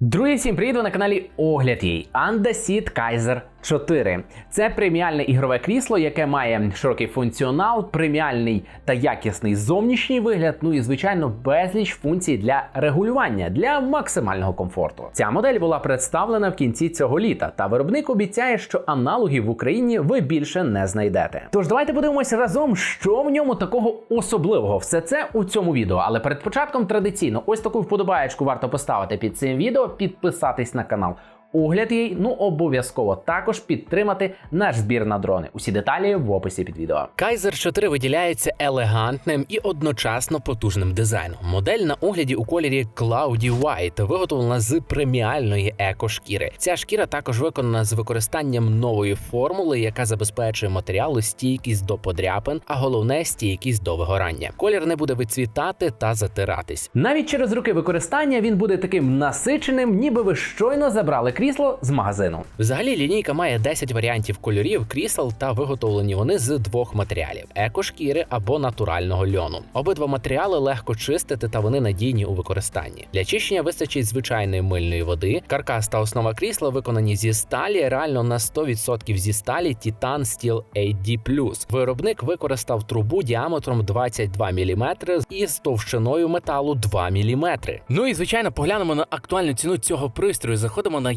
Друзі, всім привіт! Ви на каналі Огляд їй Andasit Kaiser 4. Це преміальне ігрове крісло, яке має широкий функціонал, преміальний та якісний зовнішній вигляд, ну і звичайно безліч функцій для регулювання для максимального комфорту. Ця модель була представлена в кінці цього літа, та виробник обіцяє, що аналогів в Україні ви більше не знайдете. Тож давайте подивимося разом, що в ньому такого особливого. Все це у цьому відео. Але перед початком традиційно ось таку вподобаєчку варто поставити під цим відео, підписатись на канал. Огляд їй, ну обов'язково також підтримати наш збір на дрони. Усі деталі в описі під відео. Kaiser 4 виділяється елегантним і одночасно потужним дизайном. Модель на огляді у кольорі Cloudy White виготовлена з преміальної еко-шкіри. Ця шкіра також виконана з використанням нової формули, яка забезпечує матеріалу стійкість до подряпин, а головне стійкість до вигорання. Колір не буде вицвітати та затиратись. Навіть через роки використання він буде таким насиченим, ніби ви щойно забрали крісло з магазину. Взагалі лінійка має 10 варіантів кольорів крісел та виготовлені вони з двох матеріалів: екошкіри або натурального льону. Обидва матеріали легко чистити та вони надійні у використанні. Для чищення вистачить звичайної мильної води. Каркас та основа крісла виконані зі сталі, реально на 100% зі сталі Titan Steel AD+. Виробник використав трубу діаметром 22 мм із товщиною металу 2 мм. Ну і звичайно, поглянемо на актуальну ціну цього пристрою. Заходимо на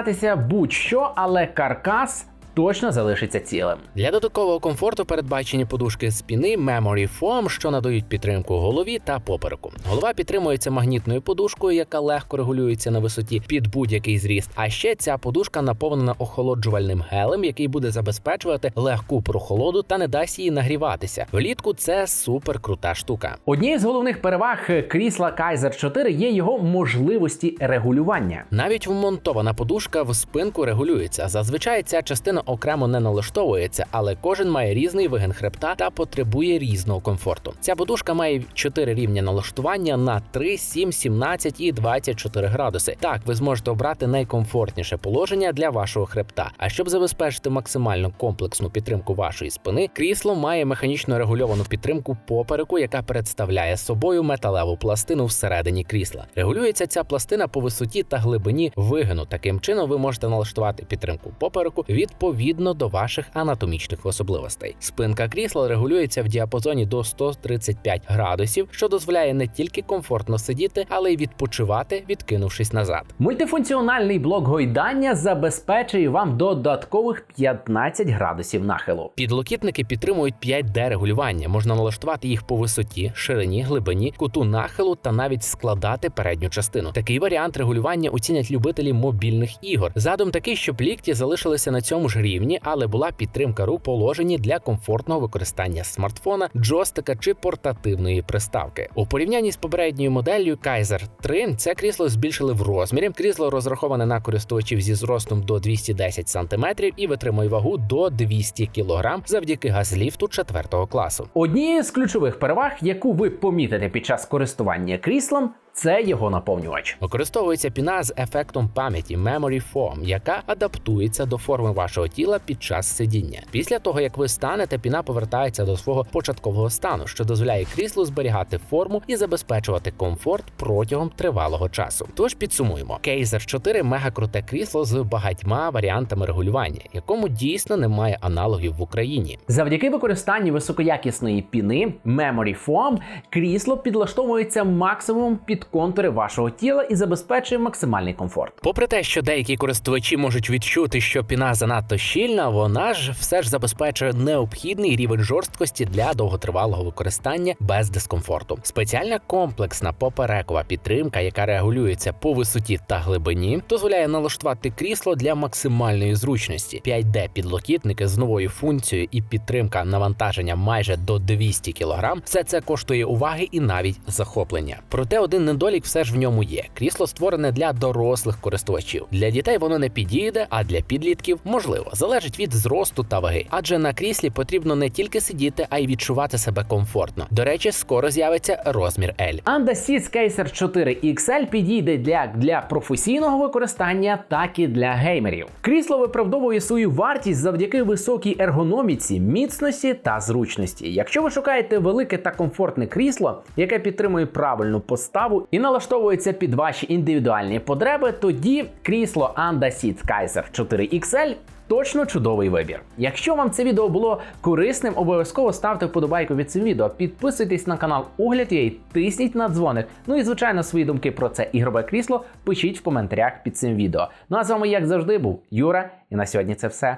статися будь-що, але каркас точно залишиться цілим. Для додаткового комфорту передбачені подушки спіни Memory Foam, що надають підтримку голові та попереку. Голова підтримується магнітною подушкою, яка легко регулюється на висоті під будь-який зріст. А ще ця подушка наповнена охолоджувальним гелем, який буде забезпечувати легку прохолоду та не дасть їй нагріватися. Влітку це супер крута штука. Однією з головних переваг крісла Kaiser 4 є його можливості регулювання. Навіть вмонтована подушка в спинку регулюється. Зазвичай ця частина окремо не налаштовується, але кожен має різний вигин хребта та потребує різного комфорту. Ця подушка має 4 рівня налаштування на 3, 7, 17 і 24 градуси. Так, ви зможете обрати найкомфортніше положення для вашого хребта. А щоб забезпечити максимально комплексну підтримку вашої спини, крісло має механічно регульовану підтримку попереку, яка представляє собою металеву пластину всередині крісла. Регулюється ця пластина по висоті та глибині вигину. Таким чином ви можете налаштувати підтримку попереку відповідно до ваших анатомічних особливостей. Спинка крісла регулюється в діапазоні до 135 градусів, що дозволяє не тільки комфортно сидіти, але й відпочивати, відкинувшись назад. Мультифункціональний блок гойдання забезпечує вам додаткових 15 градусів нахилу. Підлокітники підтримують 5D регулювання. Можна налаштувати їх по висоті, ширині, глибині, куту нахилу та навіть складати передню частину. Такий варіант регулювання оцінять любителі мобільних ігор. Задум такий, щоб лікті залишилися на цьому ж рівні, але була підтримка рук положені для комфортного використання смартфона, джойстика чи портативної приставки. У порівнянні з попередньою моделлю Kaiser 3 це крісло збільшили в розмірі. Крісло розраховане на користувачів зі зростом до 210 см і витримує вагу до 200 кг завдяки газліфту 4 класу. Однією з ключових переваг, яку ви помітите під час користування кріслом, це його наповнювач. Використовується піна з ефектом пам'яті Memory Foam, яка адаптується до форми вашого тіла під час сидіння. Після того, як ви станете, піна повертається до свого початкового стану, що дозволяє кріслу зберігати форму і забезпечувати комфорт протягом тривалого часу. Тож підсумуємо: Kaiser 4 мега круте крісло з багатьма варіантами регулювання, якому дійсно немає аналогів в Україні. Завдяки використанню високоякісної піни Memory Foam крісло підлаштовується максимум під контури вашого тіла і забезпечує максимальний комфорт. Попри те, що деякі користувачі можуть відчути, що піна занадто щільна, вона ж все ж забезпечує необхідний рівень жорсткості для довготривалого використання без дискомфорту. Спеціальна комплексна поперекова підтримка, яка регулюється по висоті та глибині, дозволяє налаштувати крісло для максимальної зручності. 5D підлокітники з новою функцією і підтримка навантаження майже до 200 кг. Все це коштує уваги і навіть захоплення. Проте один недолік недолік все ж в ньому є. Крісло створене для дорослих користувачів. Для дітей воно не підійде, а для підлітків можливо. Залежить від зросту та ваги. Адже на кріслі потрібно не тільки сидіти, а й відчувати себе комфортно. До речі, скоро з'явиться розмір L. Anda Seats Caser 4 XL підійде для, для професійного використання, так і для геймерів. Крісло виправдовує свою вартість завдяки високій ергономіці, міцності та зручності. Якщо ви шукаєте велике та комфортне крісло, яке підтримує правильну поставу і налаштовується під ваші індивідуальні потреби, тоді крісло Anda Seats Kaiser 4 XL Точно чудовий вибір. Якщо вам це відео було корисним, обов'язково ставте вподобайку від цим відео, підписуйтесь на канал Огляд і тисніть на дзвоник. Ну і звичайно, свої думки про це ігрове крісло пишіть в коментарях під цим відео. Ну а з вами, як завжди, був Юра, і на сьогодні це все.